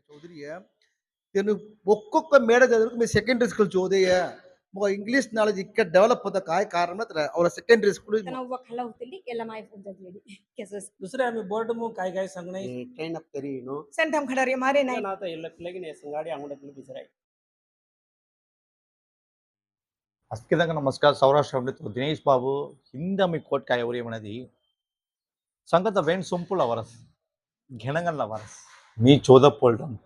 Chaudhary made secondary school Chaudhary English knowledge इक develop होता काय कारण तर और सेकेंडरी स्कूल में वो खला होतली एलएमआई फ़ोन दे दी कैसे? दूसरे हमें बोर्ड में काय काय संग नहीं। अप करी नो सेंट हम खड़ा रे मारे नहीं। ना तो ये लग लेकिन ये संगाड़ी आँगन तक भी सराई अस्किदा का नमस्कार सौराष्ट्र हमने तो संगत तो वेन सिंपल अवरस घनंगल अवरस மீ சோதப்போல்டன்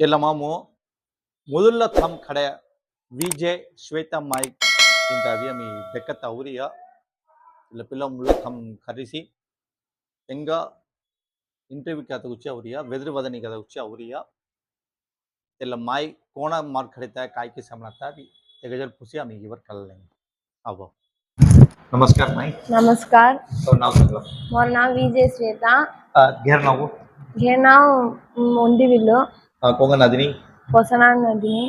எல்லாமாமு முதல்ல தம் கடை ವಿಜೆ ಶ್ವೇತಾ ಮಾಯ್ಕ್ ಇಂತ ಅವಿಯಮಿ ಬೆಕ್ಕತ್ತ ಅವರಿಯ ಇಲ್ಲ ಪಿಲ್ಲಮ್ಲು ತಮ್ಮ ಕರೆಸಿ ಹೆಂಗ ಇಂಟರ್ವ್ಯೂ ಕತೆ ಹುಚ್ಚಿ ಅವರಿಯ ವೆದ್ರ ವದನಿ ಕತೆ ಹುಚ್ಚಿ ಅವರಿಯ ಎಲ್ಲ ಮಾಯ್ ಕೋಣ ಮಾರ್ ಖಡಿತ ಕಾಯ್ಕಿ ಸಮಣತ ತೆಗಜಲ್ ಪುಸಿ ಆಮಿ ಇವರ್ ಕಲ್ಲ ಅವ ನಮಸ್ಕಾರ ಮಾಯ್ ನಮಸ್ಕಾರ तो नाम मोर नाम विजय श्वेता घेर नाव घे नाव मोंडीविल्लो ಆ, ಕೊಂಗ ನದಿನಿ ಹೊಸನ ನದಿನಿ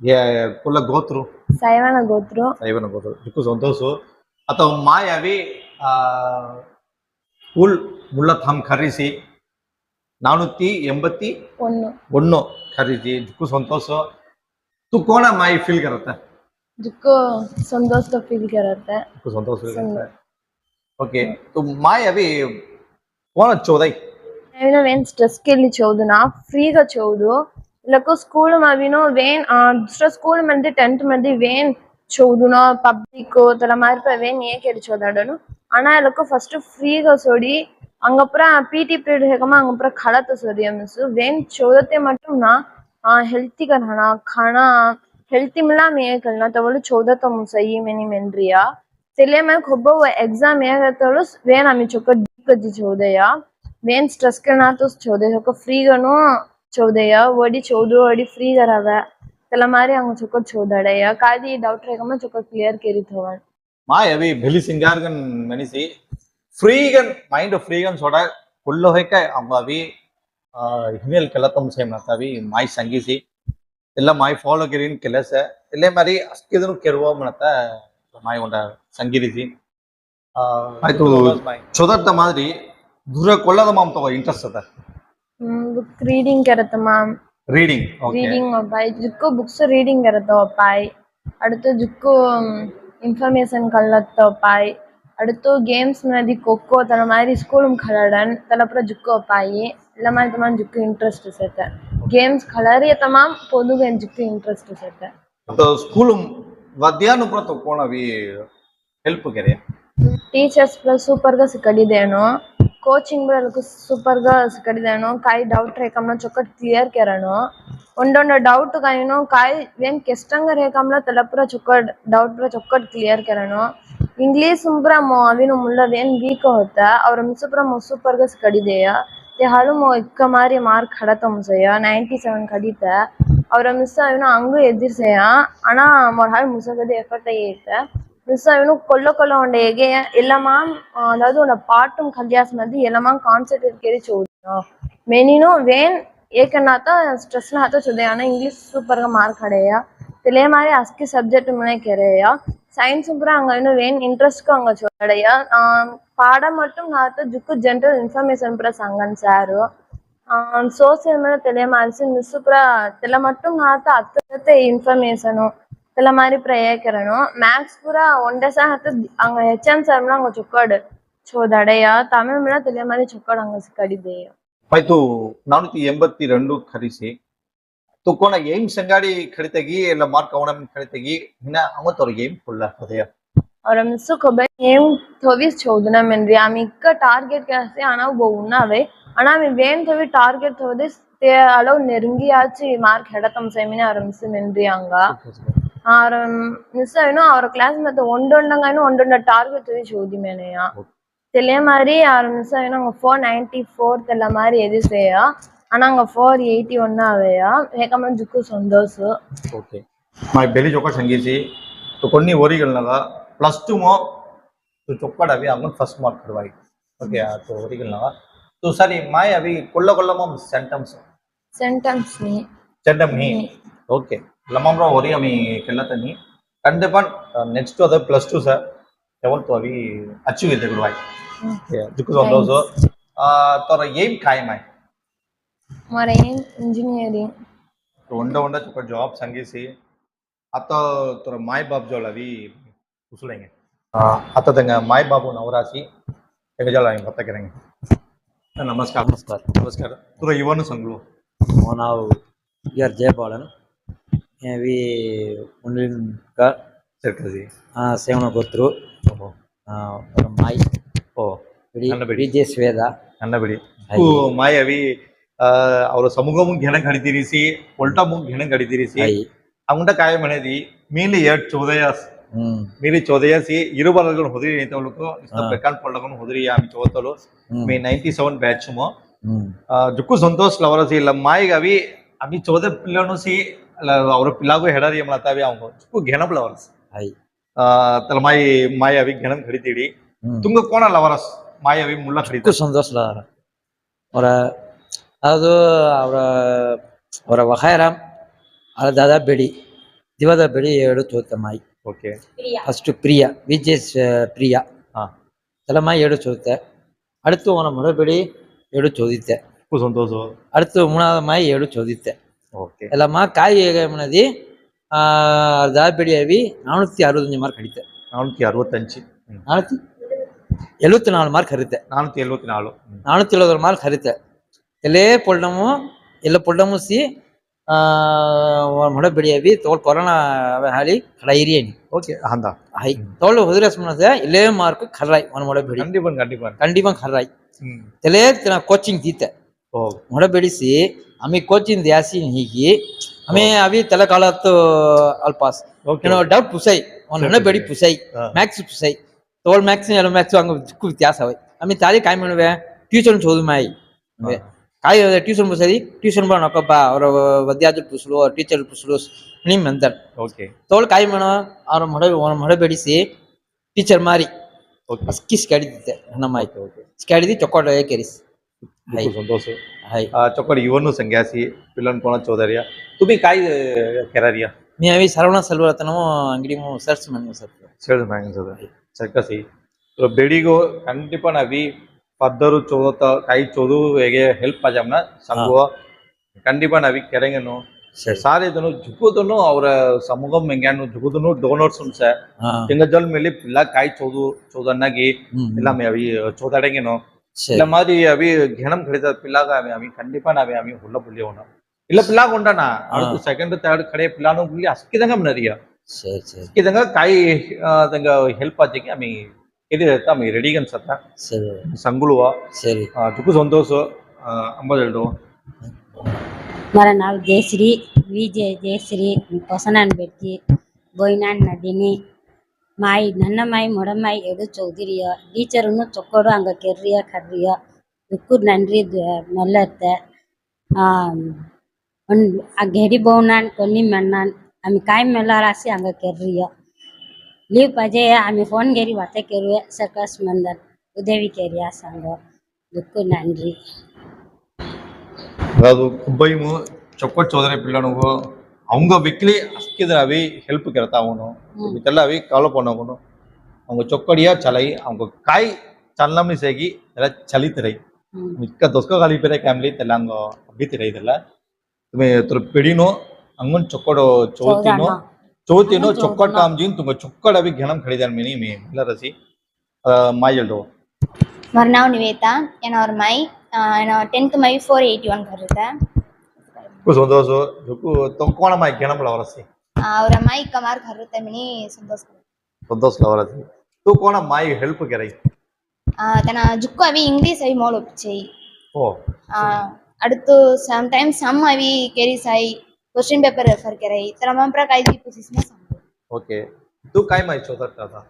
ಏ- ಕುಲ ಗೋತ್ರು ಸೈವನ ಗೋತ್ರು ಸೈವನ ಗೋತ್ರ ದಿಕ್ಕು ಸಂತೋಷು ಅಥವಾ ಮಾಯಾವಿ ಆ, ಉಲ್ ಮುಳ್ಳ ಥಮ್ ಖರೀಸಿ ನಾನೂತಿ ಎಂಬತ್ತಿ ಒಂದು ಒಣ್ಣು ಖರೀದಿ ದಿಕ್ಕು ಸಂತೋಷ ತು ಕೋಣ ಮಾಯಿ ಫೀಲ್ ಕರತ್ತೆ ದುಃಖ ಸಂತೋಷ ಫೀಲ್ ಕರತ್ತೆ ದಿಕ್ಕು ಸಂತೋಷ ಓಕೆ ತು ಮಾಯಾವಿ ಕೋಣ ಚೋದೈ అవినో వేన్ స్ట్రెస్కి వెళ్ళి చదువునా ఫ్రీగా చదువు ఇళ్ళకు స్కూల్ అవినో వేన్ స్కూల్ మంది టెన్త్ మంది వేన్ చదువునా పబ్లిక్ తల మారిపో వేన్ ఏకేళ్ళు చదువుడాను ఆనా ఇళ్ళకు ఫస్ట్ ఫ్రీగా సోడి ಹಂಗಪುರ ಪಿ ಟಿ ಪೀರಿಯಡ್ ಹೇಗಮ್ಮ ಹಂಗಪುರ ಕಳತ ಸೋರಿ ಮಿಸ್ ವೇನ್ ಚೋದತೆ ಮಟ್ಟುನ ಹೆಲ್ತಿಗ ಹಣ ಖಣ ಹೆಲ್ತಿ ಮಿಲ ಮೇಕಲ್ನ ತಗೊಳ್ಳು ಚೋದತ ಮುಸ ಈ ಮೆನಿ ಮೆನ್ರಿಯ ತಲೆ ಮ್ಯಾಕ್ ಒಬ್ಬ ಎಕ್ಸಾಮ್ ಏಗತ್ತಳು ವೇನ್ ಅಮಿ ಚೊಕ್ಕ ದೀಪಜ್ಜಿ ಚೋದಯ ಮೇನ್ ಸ್ಟ್ರೆಸ್ಗಳನ್ನಾತು ಚೌದೆ ಚೊಕ್ಕ ಫ್ರೀಗನು ಚೌದೆಯ ಒಡಿ ಚೌದು ಒಡಿ ಫ್ರೀಗರವ ತಲ ಮಾರಿ ಹಂಗ ಚೊಕ್ಕ ಚೌದಡೆಯ ಕಾದಿ ಡೌಟ್ ರೇಗಮ್ಮ ಚೊಕ್ಕ ಕ್ಲಿಯರ್ ಕೇರಿತವ ಮಾಯವಿ ಬೆಲಿ ಸಿಂಗಾರ್ಗನ್ ಮನಿಸಿ ಫ್ರೀಗನ್ ಮೈಂಡ್ ಫ್ರೀಗನ್ ಸೋಡ ಕುಳ್ಳು ಹೊಯ್ಕ ಅವಿ ಹಿಮೇಲ್ ಕೆಲ ತಮ್ಸೆ ಮಾಡ್ತಾವಿ ಮಾಯ್ ಸಂಗೀಸಿ ಎಲ್ಲ ಮಾಯ್ ಫಾಲೋ ಗಿರಿನ್ ಕೆಲಸ ಇಲ್ಲೇ ಮಾರಿ ಅಷ್ಟಿದ್ರು ಕೆರುವ ಮಣತ ಮಾಯ್ ಉಂಡ ಸಂಗೀರಿಸಿ ಆಯ್ತು ಚೊದರ್ತ ಮಾದರಿ ದೂರ ಕೊಳ್ಳದ ಮಾಮ್ ತಗೋ ಇಂಟ್ರೆಸ್ಟ್ ಅದ ಬುಕ್ ರೀಡಿಂಗ್ ಇರುತ್ತೆ ಮಾಮ್ ರೀಡಿಂಗ್ ರೀಡಿಂಗ್ ಒಬ್ಬಾಯ್ ಜುಕ್ಕು ಬುಕ್ಸ್ ರೀಡಿಂಗ್ ಇರುತ್ತೆ ಒಪ್ಪಾಯ್ അടുത്ത ജുക്കു ഇൻഫർമേഷൻ കള്ളത്തോപ്പായി അടുത്തു ഗെയിംസ് മതി കൊക്കോ തല മാതിരി സ്കൂളും കളടൻ തലപ്പുറ ജുക്കോ പായി എല്ലാ മാതിരി തമാം ജുക്ക് ഇൻട്രസ്റ്റ് സെറ്റ് ഗെയിംസ് കളറിയ തമാം പൊതുവെ ജുക്ക് ഇൻട്രസ്റ്റ് സെറ്റ് സ്കൂളും ಮಧ್ಯಾಹ್ನ ತಕೊಂಡವಿ ಹೆಲ್ಪ್ ಕೆರೆಯ ಟೀಚರ್ಸ್ ಪ್ಲಸ್ ಸೂಪರ್ಗ ಸಿಕ್ಕಡಿದೇನು ಕೋಚಿಂಗ್ ಬರೋಕು ಸೂಪರ್గా ಸಿಕ್ಕಡಿದೇನೋ ಕಾಯಿ ಡೌಟ್ ರೇಕಮ್ನ ಚೊಕ್ಕಟ್ ಕ್ಲಿಯರ್ ಕೆರನು ಒಂದೊಂದು ಡೌಟ್ ಕಾಯಿನೋ ಕಾಯಿ ಏನ್ ಕೆಷ್ಟಂಗ ರೇಕಮ್ಲ ತಲಪುರ ಚೊಕ್ಕಟ್ ಡೌಟ್ ಪುರ ಚೊಕ್ಕಟ್ ಕ್ಲಿಯರ್ ಕೆರನು ಇಂಗ್ಲೀಷ್ ಮುಗ್ರ ಮೋ ಅವಿನ ಮುಳ್ಳದೇನ್ ವೀಕ್ ಹೋತ ಅವ್ರ ಮಿಸುಪುರ ಸೂಪರ್ಗ ಸಿಕ್ಕಡಿದೆಯ ತೆ ಹಳು ಮೋ ಇಕ್ಕ ಮಾರಿ ಮಾರ್ಕ್ ಹಡತ ಮುಸೆಯ ನೈಂಟಿ ಸೆವೆನ್ ಕಡಿತ ಅವರ ಮಿಸ್ ಅವಿನ ಹಂಗೂ ಎದಿರ್ಸೆಯ ಅಣ್ಣ ಮೊರ ಹಾಳು ಮುಸಗದೆ ಎಫರ್ಟ್ ಐತೆ ಮಿಸ್ ಇವನು ಕೊಲ್ಲೊಕೊಲ್ಲ ಉಂಡೆ ಹೇಗೆ ಎಲ್ಲಮ್ಮ ಅದಾವದು ಉಂಡ ಪಾಟುಂ ಕಲ್ಯಾಸ್ ಮಧ್ಯೆ ಎಲ್ಲಮ್ಮ ಕಾನ್ಸಂಟ್ರೇಟ್ ಕೇಳಿ வேன் మెనీను వేన్ ఏకన్నాత స్ట్రెస్ నాతో ஆனால் இங்கிலீஷ் சூப்பராக మార్క్ అడేయా తెలియ మరి అస్కి సబ్జెక్ట్ మునే కెరేయా சயின்ஸ் பூரா அங்கே இன்னும் வேன் இன்ட்ரெஸ்ட்க்கு அங்கே சொல்லடையா. பாடம் மட்டும் நான் ஜுக்கு ஜென்ரல் இன்ஃபர்மேஷன் பூரா சங்கன் சாரு சோசியல் மேலே தெளியமா இருந்துச்சு மிஸ் பூரா தெல மட்டும் நான் அத்த இன்ஃபர்மேஷனும் ಎಲ್ಲ ಮಾರಿ ಪ್ರಯಾಕರಣು ಮ್ಯಾಥ್ಸ್ ಪೂರ ಒಂಡೆಸ ಹತ್ತ ಹಂಗ ಹೆಚ್ ಎಂ ಸರ್ ಹಂಗ ಚುಕ್ಕಾಡು ಚೋ ದಡೆಯ ತಮಿಳ್ ಮೇಳ ತಲೆ ಮಾರಿ ಚುಕ್ಕಾಡು ಹಂಗ ಸಿಕ್ಕಾಡಿದ್ದೆ ಆಯ್ತು ನಾನೂತಿ ಎಂಬತ್ತಿ ರೆಂಡು ಖರೀಸಿ ತುಕೋಣ ಏಮ್ ಸಂಗಾಡಿ ಖಡಿತಗಿ ಎಲ್ಲ ಮಾರ್ಕ್ ಅವಣಮ್ ಖಡಿತಗಿ ಹಿನ ಅವತ್ ಅವ್ರಿಗೆ ಏಮ್ ಫುಲ್ ಆಗ್ತದೆ ಅವ್ರ ಮಿಸ್ ಕೊಬ್ಬೆ ಏಮ್ ತೊವಿಸ್ ಚೋದನ ಮೇನ್ರಿ ಆಮಿ ಇಕ್ಕ ಟಾರ್ಗೆಟ್ ಜಾಸ್ತಿ ಅಣಾವ್ ಬೋವುನ್ನವೆ ಅಣಾ ಆಮಿ ವೇಮ್ ತೊವಿ ಟಾರ್ಗೆಟ್ ತೊದಿಸ್ ತೇ ಅಲೋ ನೆರುಂಗಿ ಆಚಿ ಮಾರ್ಕ್ ಹೆಡತಮ್ ಸೆಮಿನ ಅವ್ರ ಮಿಸ್ ಮೆನ್ರಿ ಹಂಗ ఆరు మిస్ అయినా ఆరు క్లాస్ మొత్తం ఒండు ఉండగానే ఒండు టార్గెట్ చూది మేనయ్య తెలియ மாதிரி ஆறு மிஸ் ஆயினா அங்கே ஃபோர் நைன்டி ஃபோர்த் எல்லாம் மாதிரி எது செய்யா ஆனால் அங்கே ஃபோர் எயிட்டி ஒன் ஆவையா ஏகமா ஜுக்கு சந்தோஷம் ఓకే మాకు పెళ్లి చొక్క సంగీసి కొన్ని ఓరిగలు కదా ప్లస్ టూ మో तो चौकड़ अभी आपने फर्स्ट मार्क करवाई ओके तो ओरिजिनल लगा तो सर मैं अभी कुल्ला कुल्ला में सेंटम्स सेंटेंस नहीं सेंटम नहीं ओके ಲಮಾಮ್ರ ಹೊರಿ ಅಮಿ ಕೆಲ್ಲತನಿ ಕಂಡೆ ಪಂಡ್ ನೆಕ್ಸ್ಟ್ ಅದ ಪ್ಲಸ್ ಟು ಸರ್ ಯಾವತ್ತು ಅವಿ ಅಚೀವ್ ಇದೆ good boy because of those ತರ ಏಮ್ ಕಾಯಂ ಆಯ್ ಮರ ಏಮ್ ಇಂಜಿನಿಯರಿಂಗ್ ಒಂಡ ಒಂಡ ಚುಕ ಜಾಬ್ ಸಂಗೇಸಿ ಅತ್ತ ತರ ಮಾಯ್ ಬಾಬ್ ಜೋಳ ಅವಿ ಕುಸುಲೆಂಗೆ ಅತ್ತ ತಂಗ ಮಾಯ್ ಬಾಬು ನವರಾಸಿ ಎಂಗ ಜೋಳ ಹಿಂಗೆ ಬರ್ತಕ್ಕಿರಂಗೆ ನಮಸ್ಕಾರ ನಮಸ್ಕಾರ ನಮಸ್ಕಾರ ತರ ಇವನು ಸಂಗ್ಳು ನಾವು ಆರ್ ಜಯಪಾಲನ್ ವಿ ಹುಣ್ಣಿನ್ಕ ಸೇರ್ತದೆ ಸೇವಣ ಗೊತ್ತರು ಮಾಯಿ ಓ ಬಿಡಿ ಬಿಡಿ ಜೆ ಸ್ವೇದ ನನ್ನ ಬಿಡಿ ಮಾಯವಿ ಅವರ ಸಮೂಹ ಮುಂದೆ ಹೆಣಗೆ ಹಡಿದಿರಿಸಿ ಒಲ್ಟಾ ಮುಂದೆ ಹೆಣಗೆ ಹಡಿದಿರಿಸಿ ಅವಂಡ ಕಾಯ ಮನೆದಿ ಮೇಲೆ ಎರಡು ಚೋದಯಾಸ್ ಮೇಲೆ ಚೋದಯಾಸಿ ಇರುಬಾರ್ದು ಹೋದ್ರಿ ನಿಂತವಳಕು ಬೇಕಾನ್ ಪೊಳ್ಳಗನು ಹೋದ್ರಿ ಆಮಿ ಚೋತಲು ಮೇ ನೈಂಟಿ ಸೆವೆನ್ ಬ್ಯಾಚ್ ಮೋ ಜುಕ್ಕು ಸಂತೋಷ್ ಲವರಸಿ ಇಲ್ಲ ಮಾಯಿಗವಿ ಅಮಿ ಚೋದ ಪಿಲ್ಲನು ಸಿ ಅವ್ರ ಪಿಲ್ಲಾಗು ಹೆಡರಿ ಮಲತಾವಿ ಅವಂಗ ಜುಕ್ಕು ಘೆಣಪ್ ಲವರಸ್ आई ತಲ ಮಾಯಿ ಮಾಯಿ ಅವಿ ಘೆಣಂ ಖಡಿತಿಡಿ ಹ್ಮ್ ತುಂಗ ಕೋಣ ಲವರಸ್ ಮಾಯಿ ಅವಿ ಮುಳ್ಳ ಖಡಿತ ಚಿಕ್ಕ ಸಂತೋಷ ಅವರ ಅದು ಅವರ ಅವರ ವಹಾಯರಾಮ್ ಅವರ ದಾದಾ ಬೆಡಿ ದಿವದ ಬೆಡಿ ಎರಡು ಚೋತ ಮಾಯಿ ಓಕೆ ஃபர்ஸ்ட் பிரியா விஜய் பிரியா ஆ. தலைமா ஏடு சோதித்த அடுத்து உன முறைப்படி ஏடு சோதித்த ಜುಕ್ಕು ಸಂತೋಷ அடுத்து மூணாவது மாய் ஏடு சோதித்த ಎಲ್ಲಮ್ಮ ಕಾಯಿ ಮನದಿ ದಾಪೆಡಿ ಅವಿ ನಾನೂற்றி ಅರವತ್ತஞ்சு மார்க் அடித்தேன். நானூத்தி அறுபத்தஞ்சு. நானூற்றி எழுபத்தி நாலு மார்க் அரித்தேன் நானூற்றி எழுபத்தி நாலு. நானூத்தி எழுபது மார்க் அரித்தேன் ಎಲ್ಲೇ பொல்லமும் ಎಲ್ಲ ಪೊಳ್ಳಮು ಸಿ ಮೊಡ ಬೆಳೆಯವಿ ತೋಳ್ ಕೊರೋನಾ ಹಾಲಿ ಕಡೈರಿಯಣಿ ஓகே அந்த ஹை. தோல் உதிரசம்னது இல்லே மார்க்கு கர்ராய் ஒன் மொட கண்டிப்பாக கண்டிப்பாக கண்டிப்பாக கண்டிப்பா. கர்ராய். தெலே நான் கோச்சிங் தீத்தேன். ಓ ಮೊಡ ಬೆಳೆಸಿ ಆಮೇಲೆ ಕೋಚಿಂಗ್ ದ್ಯಾಸಿ ಹೀಗಿ ಆಮೇಲೆ ಅವಿ ತಲೆ ಕಾಲತ್ತು ಅಲ್ಪಾಸ್ ಓಕೆ ಏನೋ ಡೌಟ್ ಪುಸೈ ಅವ್ನ ಹಣ ಬೆಡಿ ಪುಸೈ ಹಾ. ಮ್ಯಾಕ್ಸ್ ಪುಸೈ ತೋಳ್ ಮ್ಯಾಕ್ಸ್ ಎಲ್ಲ ಮ್ಯಾಕ್ಸ್ ಹಂಗ ಚಿಕ್ಕ ವ್ಯತ್ಯಾಸ ಅವೆ ಆಮೇಲೆ ತಾಲಿ ಕಾಯ್ ಮಾಡುವೆ ಟ್ಯೂಷನ್ ಚೋದು ಮಾಯಿ ಹಾ. ಕಾಯ್ ಟ್ಯೂಷನ್ ಪುಸದಿ ಟ್ಯೂಷನ್ ಬಾ ನೊಕ್ಕಪ್ಪ ಅವ್ರ ವದ್ಯಾದ್ರ ಪುಸುಲು ಟೀಚರ್ ಪುಸುಲು ನಿಮ್ ಅಂತಾರ ಓಕೆ ತೋಳ್ ಕಾಯ್ ಮಾಡೋ ಅವ್ರ ಮೊಡ ಅವ್ನ ಮೊಡ ಬೆಡಿಸಿ ಟೀಚರ್ ಮಾರಿ ಓಕೆ ಅಸ್ಕಿ ಸ್ಕ್ಯಾಡಿದ್ದೆ ನಮ್ಮ ಮಾಯಿ ಓಕೆ ಓಕೆ ಸ್ಕ್ಯಾಡಿದಿ ಚೊಕ್ಕೋಟ ಕೆರಿಸ್ हाय संतोष हाय चोकर युवनु संघ्यासी पिलन कोणा चौधरी तुम्ही काय केरारी मी यावेळी सरवणा सलवरतनमो ಅಂಗಡಿಮೋ ಸರ್ಚ್ ಮಾಡಿದ್ವಿ ಸರ್ ಸರ್ಚ್ ಮಾಡಿದ್ವಿ ಸರ್ ಸರ್ಕಸಿ ಬೆಡಿಗೋ ಖಂಡಿತ ಅವಿ ಪದ್ದರು ಚೋತ ಕೈ ಚೋದು ಹೇಗೆ ಹೆಲ್ಪ್ ಆಜಮ್ನ ಸಂಗುವ ಖಂಡಿತ ಅವಿ ಕೆರೆಂಗನು ಸಾರಿದನು ಜುಗುದನು ಅವರ ಸಮೂಹ ಮೆಂಗ್ಯಾನು ಜುಗುದನು ಡೋನರ್ಸ್ ಸರ್ ಹಿಂಗ ಜಲ್ ಮೇಲೆ ಪಿಲ್ಲ ಕಾಯಿ ಚೋದು ಚೋದನ್ನಾಗಿ ಇಲ್ಲ ಅವಿ ಚೋದಾಡಂಗೇನು இந்த மாதிரி அவி கணம் கிடைத்த பிள்ளாக அவன் அவன் கண்டிப்பா நான் அவன் அவன் உள்ள புள்ளி ஒன்றும் இல்ல பிள்ளாக உண்டானா? அடுத்து செகண்ட் தேர்ட் கடையை பிள்ளானும் புள்ளி அஸ்கிதங்க நிறைய. இதுங்க கை அதுங்க ஹெல்ப் ஆச்சுக்கு அவன் இது அவன் ரெடிகன் சத்தான் சரி. சங்குழுவா சரி. துக்கு சந்தோஷம் ஐம்பது எழுதுவோம் ಮರ ನಾವು ಜಯಶ್ರೀ ವಿ ಜಯ ಜಯಶ್ರೀ ಹೊಸನಾನ್ ಬೆಟ್ಟಿ ಮಾಯಿ ನನ್ನ ಮಾಯಿ ಮೊಡಮಾಯಿ ಎಡು ಚೌಧರಿಯ ಟೀಚರನ್ನು ಚೊಕ್ಕಡು ಹಂಗೆ ಕೆರ್ರಿಯ ಕರ್ರಿಯ ದುಕ್ಕು ನನ್ರಿ ಮೆಲ್ಲತ್ತೆ ಒಂದು ಆ ಗೆಡಿ ಬೋವ್ನಾನ್ ಕೊನ್ನಿ ಮಣ್ಣಾನ್ ಆಮಿ ಕಾಯಿ ಮೆಲ್ಲಾರಾಸಿ ಹಂಗೆ ಕೆರ್ರಿಯ ಲೀವ್ ಪಜೆಯ ಆಮಿ ಫೋನ್ ಗೆರಿ ವತೆ ಕೆರುವೆ ಸರ್ಕಸ್ ಮಂದನ್ ಉದೇವಿ ಕೆರಿಯ ಸಂಗ ದುಕ್ಕು ನನ್ರಿ ಅದಾದು ಕುಬ್ಬೈಮು ಚೊಕ್ಕಟ್ಟು ಚೌಧರಿ ಪಿಲ್ಲಣಿಗೂ அவங்க வீக்லி அஸ்கிதராகவே ஹெல்ப்புக்கு எடுத்தாகணும் இதுக்கெல்லாவே கவலை பண்ணணும் அவங்க ಚೊಕ್ಕಡಿಯ ಚಲೈ அவங்க ಕಾಯಿ ಚಲನಮಿ ಸೇಗಿ ಎಲ್ಲ ಚಲಿತರೈ ಮಿಕ್ಕ ದೊಸ್ಕ ಗಾಲಿ ಬೇರೆ ಕ್ಯಾಮ್ಲಿ ತೆಲ್ಲಂಗ ಬಿತ್ತಿರೈ ಇದೆಲ್ಲ ತುಮೆ ತುರ ಪೆಡಿನೋ ಅಂಗನ್ ಚೊಕ್ಕಡ ಚೌತಿನೋ ಚೌತಿನೋ ಚೊಕ್ಕಡ ಕಾಮ್ಜಿನ್ ತುಂಬ ಚೊಕ್ಕಡ ಅಭಿ ಘಣಂ ಖಡಿದಾರ ಮಿನಿ ಮೇ ಎಲ್ಲ ರಸಿ ಮಾಯಲ್ಡೋ ಮರ್ನಾವ್ ನಿವೇತಾ ಏನೋ ಅವ್ರ ಮೈ ಏನೋ ಟೆಂತ್ ಮೈ ಫೋರ್ ಏಯ್ಟಿ ಒನ್ ಬರುತ್ತೆ ಸಂತೋಷ ತಕ್ಕೋಣ ಮೈಕ್ ಏನಪ್ಪಳ ಅವರಸಿ ಅವರ ಮೈಕ್ ಕಮಾರ್ ಘರ್ ತಮಿಣಿ ಸಂತೋಷ ಸಂತೋಷ ಅವರಸಿ ತು ಕೋಣ ಮೈ ಹೆಲ್ಪ್ ಕರೈ ತನ ಜುಕ್ಕು ಅವಿ ಇಂಗ್ಲಿಷ್ ಅವಿ ಮೋಲ್ ಒಪ್ಚೈ ಓ அடுத்து சம்டைம் சம் அவி கேரி சாய் क्वेश्चन पेपर रेफर करे तर मग प्रा काही डिपोसिस ने सांगतो ओके तू काय माहिती होता आता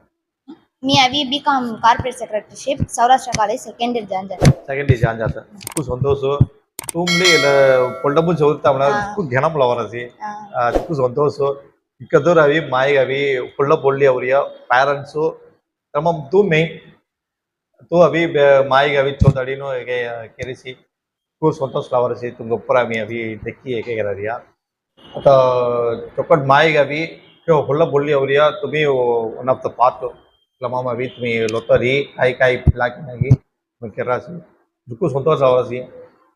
मी आवी BCom corporate secretaryship Saurashtra college second year जान जाते सेकंड इयर जान जाते तू संतोष ಟೂಮ್ಲಿ ಪೊಳ್ಡಬ್ಬು ಚದುರ್ತಾವಣ ಚಿಕ್ಕು ಘನಮಲ ವನಸಿ ಚಿಕ್ಕು ಸಂತೋಷು ಇಕ್ಕದೂರ ಅವಿ ಮಾಯಿಗೆ ಅವಿ ಪೊಳ್ಳ ಪೊಳ್ಳಿ ಅವರಿಯ ಪ್ಯಾರೆಂಟ್ಸು ತಮ್ಮ ತೂ ಮೈ ತೂ ಅವಿ ಮಾಯಿಗೆ ಅವಿ ಚೋದಡಿನೂ ಕೆರಿಸಿ ತೂ ಸಂತೋಷ ಲವರಸಿ ತುಂಬ ಉಪ್ಪರ ಅವಿ ಅವಿ ದಕ್ಕಿ ಏಕೆ ಇರರಿಯ ಅಥ ಚೊಕ್ಕಟ್ ಮಾಯಿಗೆ ಅವಿ ಹೊಳ್ಳ ಬೊಳ್ಳಿ ಅವರಿಯ ತುಮಿ ಒನ್ ಆಫ್ ದ ಪಾರ್ಟ್ लमामा भी तुम्हें लोतरी आई काई फिलाकी नागी मैं कर रहा सी दुखु संतोष आवासी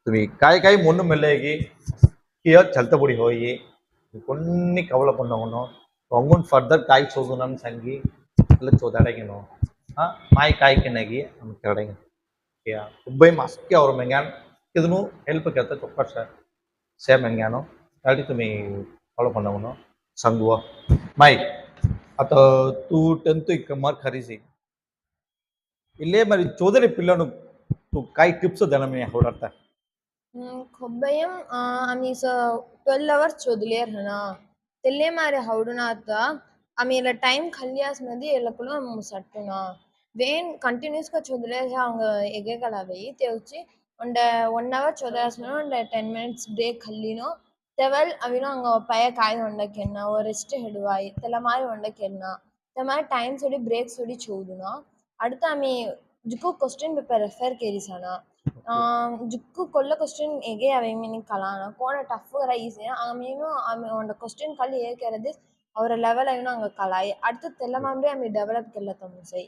तुम्हें काय काय मुन्न मिलेगी कि यह चलता पड़ी होएगी कुन्नी कवला पन्ना होनो रंगून फर्दर काय चोदनम संगी. अल्लाह चोदा रहेगी नो हाँ माय काय के नगी हम कर रहेंगे क्या उबे मास क्या और मेंगान किधनु हेल्प करता चुपकर सर सेम मेंगानो ताली तुम्हें कवला पन्ना होनो संगुआ माय अत तू टेंटु एक कमर खरी सी इल्ले मरी चोदरे पिल्लनु, तू काय टिप्स देना मैं होड़ता కొబ్బయం ఆమె సో ట్వెల్వ్ అవర్స్ వదిలేరు హనా తెల్లే మారి హౌడునాత ఆమె ఇలా టైం కలియాసినది ఎల్లకులో సట్టునా వేన్ కంటిన్యూస్గా చదిలేసి அவங்க ఎగగలవి తెచ్చి ಒಂದ ಒನ್ ಅವರ್ ಚೊದಾಸ್ನ ಒಂದ ಟೆನ್ ಮಿನಿಟ್ಸ್ ಬ್ರೇಕ್ ಕಲ್ಲಿನೋ ತೆವಲ್ ಅವಿನೋ ಹಂಗ ಪಯ ಕಾಯ್ದು ಹೊಂಡಕ್ಕೆನ್ನ ಓ ರೆಸ್ಟ್ ಹಿಡುವಾಯಿ ತೆಲ ಮಾರಿ ಹೊಂಡಕ್ಕೆನ್ನ ತೆಲ ಮಾರಿ ಟೈಮ್ ಸುಡಿ ಬ್ರೇಕ್ ಸುಡಿ ಚೋದುನ ಅಡ್ತ ಆಮಿ ಜುಕು ಕ್ವಶನ್ ಪೇಪರ್ ರೆಫರ್ ಕೇರಿಸಣ జుక్కు కొల్ల క్వశ్చన్ ఎగే అవేమీ కలానా కోడ டஃப்ஃபுகிற ஈஸியாக அவனையும் அவன் அந்த கொஸ்டின் கல் ஏற்கிறது அவரை லெவலையும் நாங்கள் கலாய் அடுத்து தெல்ல மாதிரி அமை டெவலப் கெல்ல தமிழ்சை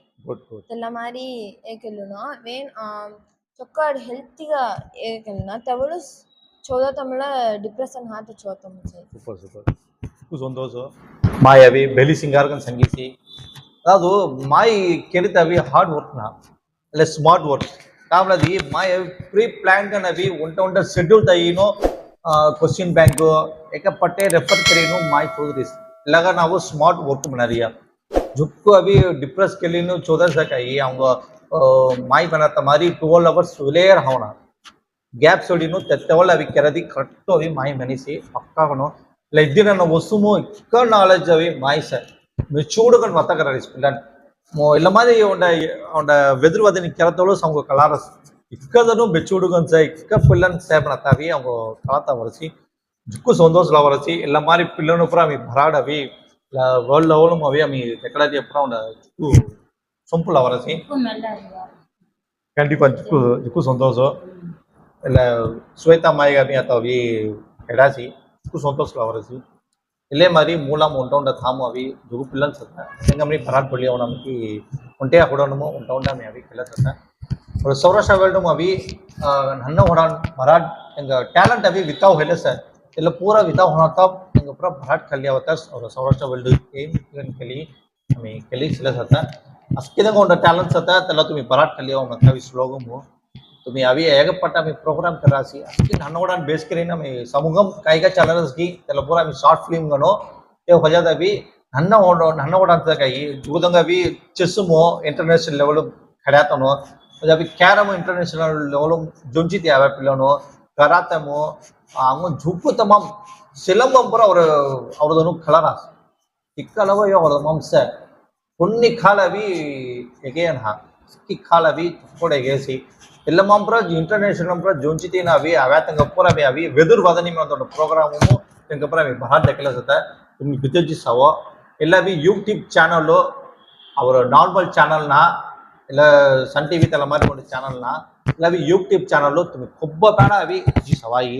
தெல்ல மாதிரி ஏக்கெல்லுனா வேன் చొక్కాడు హెల్తీగా ఏకెళ్ళిన తెవలు చదువుతాంలో డిప్రెషన్ హార్ట్ చదువుతాం సూపర్ సూపర్ సంతోషం మాయవి బెలి సింగార్కం సంగీసి అదాదు మాయి కెరితవి హార్డ్ వర్క్నా అలా స్మార్ట్ వర్క్ ವರ್ಕ್ ನಾ ಅಲ್ಲ ಸ್ಮಾರ್ಟ್ ವರ್ಕ್ ಕಾಮಲದಿ ಮಾಯಿ ಅವಿ ಪ್ರೀ ಪ್ಲಾನ್ ಕನ್ ಅವಿ ಉಂಟ ಉಂಟ ಶೆಡ್ಯೂಲ್ ತಯಿನೋ ಕ್ವಶನ್ ಬ್ಯಾಂಕ್ ಏಕ ಪಟ್ಟೆ ರೆಫರ್ ಕರೀನು ಮಾಯಿ ಚೌಧರಿ ಇಲ್ಲಾಗ ನಾವು ಸ್ಮಾರ್ಟ್ ವರ್ಕ್ ಮನರಿಯ ಜುಕ್ಕು ಅವಿ ಡಿಪ್ರೆಸ್ ಕೆಲಿನು ಚೌಧರಿ ಸಕಾಯಿ ಅವಂಗ ಮಾಯಿ ಬನತ್ತ ಮಾರಿ ಟ್ವೆಲ್ ಅವರ್ಸ್ ವಿಲೇಯರ್ ಹವನ ಗ್ಯಾಪ್ ಸೊಡಿನು ತೆತ್ತವಲ್ಲ ಅವಿ ಕೆರದಿ ಕರೆಕ್ಟ್ ಅವಿ ಮಾಯಿ ಮನಿಸಿ ಪಕ್ಕಾಗನು ఇలా ఇద్దరు వస్తుము ఇక్కడ నాలెడ్జ్ అవి మాయి సార్ మీరు చూడకండి మతకరారు పిల్లని ಇಲ್ಲ ಮಾದಿ ಒಂಡ ಒಂಡ ವೆದುರು ಅದನ್ನ ಕೆರತೋಳು ಅವಂಗ ಕಲಾರ ಇಕ್ಕದನು ಬೆಚ್ಚು ಹುಡುಗನ್ ಸೈ ಇಕ್ಕ ಪಿಲ್ಲನ್ ಸೇಬನ ತಾವಿ ಅವಂಗ ಕಲಾತ ವರಸಿ ಜುಕ್ಕು ಸಂತೋಷಲ ವರಸಿ ಇಲ್ಲ ಮಾರಿ ಪಿಲ್ಲನು ಪುರ ಅಮಿ ಭರಾಡ್ ಅವಿ ಇಲ್ಲ ವರ್ಲ್ಡ್ ಲೆವೆಲ್ ಅವಿ ಅಮಿ ತೆಕಡಾದಿ ಪುರ ಒಂಡ ಜುಕ್ಕು ಸೊಂಪುಲ ವರಸಿ கண்டிப்பா ஜுக்கு ஜுக்கு சந்தோஷம் இல்லை ஸ்வேதா மாயகாமி அத்தாவி எடாசி ஜுக்கு சந்தோஷல வரசி ಇಲ್ಲೇ மாதிரி மூலாம் ಉಂಟೊಂಡ ಥಾಮು ಅವಿ ದುರುಪಿಲ್ಲನ್ ಸತ್ತ ಹೆಂಗಮ್ರಿ ಪರಾತ್ ಪಳ್ಳಿ ಅವು ನಮಗೆ ಒಂಟೆ ಹೊಡೋಣಮು ಉಂಟೊಂಡ ಮೇ ಅವಿ ಕೆಲಸ ஒரு சௌராஷ்டிரா வேர்ல்டும் அவி நன்ன ஹொடான் மராட் எங்கள் டேலண்ட் அவி வித்தா ஹெல்ல சார். இதில் பூரா வித்தா ஹொனாத்தா எங்கள் பூரா பராட் கல்வி அவத்தா ஒரு சௌராஷ்டிரா வேர்ல்டு ஏன் கலி நம்ம கலி சில சத்த. ಅಸ್ಕಿದಂಗ ಒಂದು ಟ್ಯಾಲೆಂಟ್ಸ್ ಅತ್ತ ಎಲ್ಲ பராட் ಬರಾಟ್ ಕಲಿಯೋ ஸ்லோகமும் तुम्ही अभी ఏగపట్ట మీ ప్రోగ్రామ్ करासी असकी नन्नवडान बेस करीन मी समूहम काही काही चॅनल्स की त्याला पुरा मी शॉर्ट फिल्म गनो ते ಹೊಜಾದ ಅವಿ ನನ್ನ ಓಡ ನನ್ನ ಓಡ ಅಂತ ಕೈ ಜುಗದಂಗ ಅವಿ ಚೆಸ್ಮು ಇಂಟರ್ನ್ಯಾಷನಲ್ ಲೆವೆಲ್ ಖಡ್ಯಾತನು ಅವಿ ಕ್ಯಾರಮ್ ಇಂಟರ್ನ್ಯಾಷನಲ್ ಲೆವೆಲ್ ಜೊಂಚಿತಿ ಯಾವ ಪಿಲ್ಲನು ಕರಾತಮು ಹಂಗ ಜುಕ್ಕು ತಮಾಮ್ ಸಿಲಂಬಂ ಪುರ ಅವ್ರ ಅವ್ರದನು ಖಳರಾಸ್ ಇಕ್ಕಲವ ಅವ್ರದ ಮಾಂಸ కొన్ని కాలవి ఎగేయన్ హా కి కాలవి కూడా ఎగేసి ಎಲ್ಲಮ್ಮ ಇಂಟರ್ನ್ಯಾಷನಲ್ ಅಂಬ್ರ ಜೊಂಚಿತೇನ ಅವಿ ಅವ್ಯಾತ ಗಪ್ಪರ ಅವಿ ಅವಿ ವೆದುರ್ ವದನಿ ಒಂದು ಪ್ರೋಗ್ರಾಮು ತೆಂಕಪ್ಪರ ಅವಿ ಬಹಳ ದಕ್ಕಲಸತ್ತೆ ನಿಮ್ಗೆ ವಿದ್ಯುಜಿಸ್ತಾವೋ ಇಲ್ಲ ಅವಿ ಯೂಟ್ಯೂಬ್ ಚಾನಲ್ಲು ಅವರು ನಾರ್ಮಲ್ ಚಾನಲ್ನ ಇಲ್ಲ ಸನ್ ಟಿ ವಿ ತಲೆ ಮಾರಿ ಚಾನಲ್ನ ಇಲ್ಲ ಅವಿ ಯೂಟ್ಯೂಬ್ ಚಾನಲ್ಲು ತುಂಬ ಬೇಡ ಅವಿ ಜಿ ಸವಾಯಿ